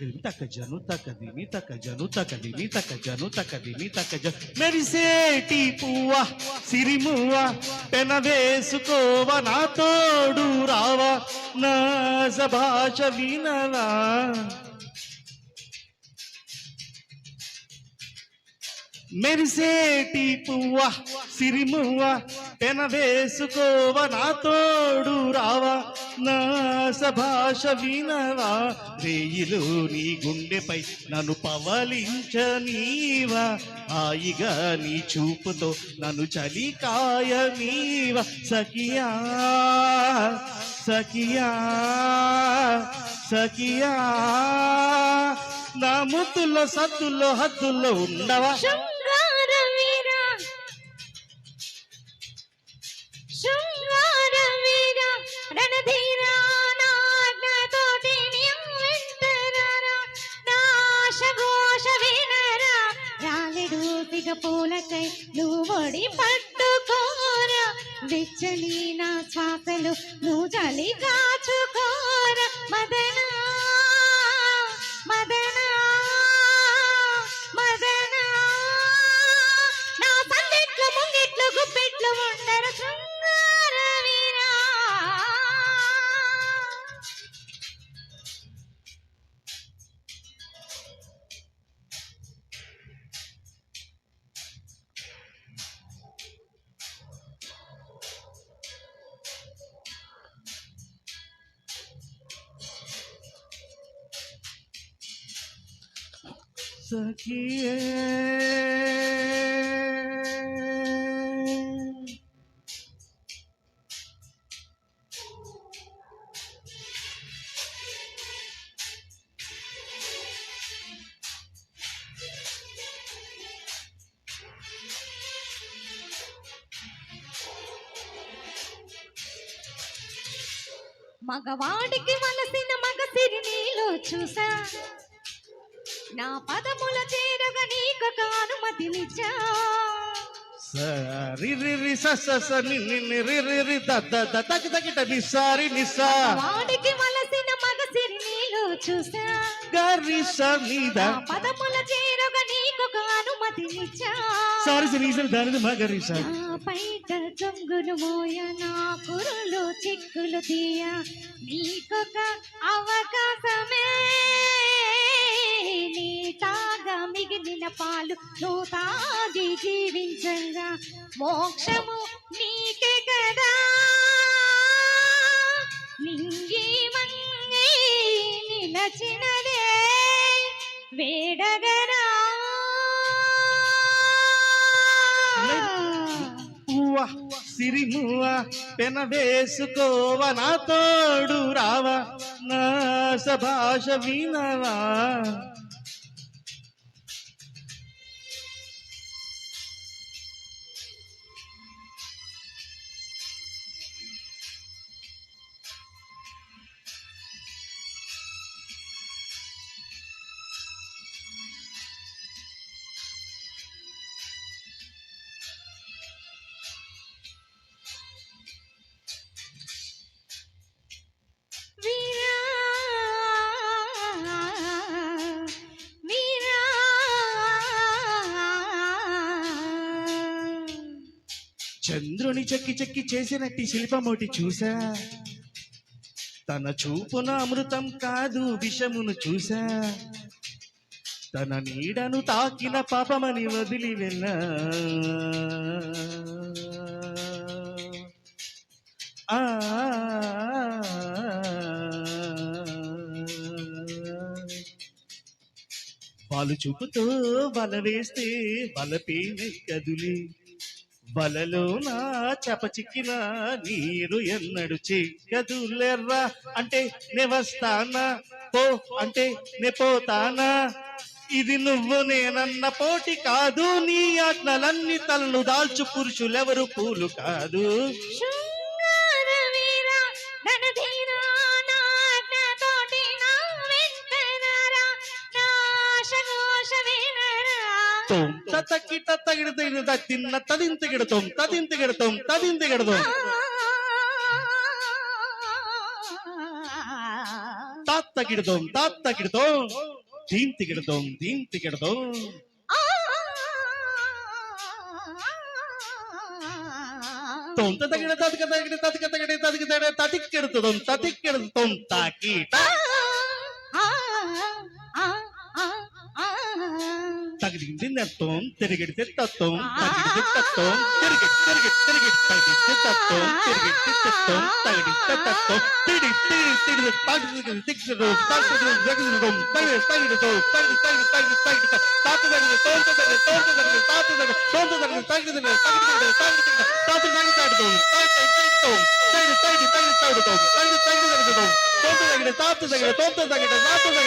దిమి తక్క జను తక్క దిమి తక్క జను తక్క దిమి తక్క జను తక్క దిమి తక్క జ మెరిసేటి పువ్వ సిరిమువ్వ పెన వేసుకోవ నా తోడు రావా నా భాష వినవా మెరిసేటి పువ్వ సిరిమువ్వ పెన వేసుకోవ నా తోడు రావా నా సభాష వినవా రేయిలో నీ గుండెపై నన్ను పవలించనీవా హాయిగా నీ చూపుతో నన్ను చలికాయ నీవా సఖియా సఖియా సఖియా నా ముద్దుల్లో సద్దుల్లో హద్దుల్లో ఉండవా? రాలెడు పూలకై నువ్వొడి పట్టుకోరా. వెచ్చని నా శ్వాసలు నువ్వు చలి కాచుకోరా. మదనా మదనా మదనా. నా సందిట్లు ముంగిట్లు గుప్పిట్లు ఉండరు సఖియే మగవాడికి మనసిన మగ సిరి నీలో చూసా. నా పదముల చేరగా నీకొక అనుమతినిచ్చా రి రి స స స ని ని ని రి రి రి ద ద ద తక తకిట నిసారి నిసా వాడికి వలసిన మగ సిరి నీలో చూసా. గరి స మీద పదముల చేరగా నీకొక అనుమతినిచ్చా సారి సరి సరి దాని మగరి స పైట మోయ నా కురులు చిక్కులు తీయ. నీకొక నువ్వు తాగి జీవించంగా మోక్షము నీకే కదా. నింగి నిలచినదే వేడగరా. పువ్వ పెన వేసుకోవ నా తోడు రావ నా సభాష వినవా. చంద్రుని చెక్కి చెక్కి చేసినట్టి శిల్పమోటి చూసా. తన చూపున అమృతం కాదు విషమును చూసా. తన నీడను తాకిన పాపమని వదిలి వెళ్ళ. ఆ పాలు చూపుతో వల వేస్తే వలపే కదులే. బలలో నా చప నీరు ఎన్నడు చిక్కదులెర్రా. అంటే నే వస్తానా? పో అంటే నే పోతానా? ఇది నువ్వు నేనన్న పోటీ కాదు. నీ ఆజ్ఞలన్నీ తలను దాల్చు పురుషులెవరు పూలు కాదు. ಗಿಡತೋಂ ಸತ್ತಕ್ಕಿ ತತ್ತ ಗಿಡತ ಗಿಡತ ತಿನ್ನ ತದಿಂತ ಗಿಡತೋಂ ತದಿಂತ ಗಿಡತೋಂ ತದಿಂತ ಗಿಡತೋಂ ತಾತ್ತ ಗಿಡತೋಂ ತಾತ್ತ ಗಿಡತೋಂ ದೀಂತಿ ಗಿಡತೋಂ ದೀಂತಿ ಗಿಡತೋಂ ತೋಂ ತತ್ತ ಗಿಡ ತತ್ತ ಗಿಡ ತತ್ತ ಗಿಡ ತತ್ತ ಗಿಡ ತತ್ತ ಗಿಡ ತತ್ತಿಕ್ಕಿಡ್ತದೋಂ ತತ್ತಿಕ್ಕಿಡ್ತದೋಂ ತಾಕೀಟ తగిడింది నెత్తం తిరిగిడితే తత్వం తగిడితే తత్వం తిరిగి తిరిగి తిరిగి తగిడితే తత్వం తిరిగితే తత్వం తగిడితే తత్వం తిడి తిడి తిడి తగిడి తిగిడి తగిడి తగిడి తగిడి తగిడితో తగిడి తగిడి తగిడి తగిడి తాత తగిడి తోంత తగిడి తోంత తగిడి తాత తగిడి తోంత తగిడి తగిడి తగిడి తగిడి తాత తగిడి తగిడి తగిడి తగిడి తగిడి తగిడి తగిడి తగిడి తగిడి తోంత tontos agresantes, agresantes,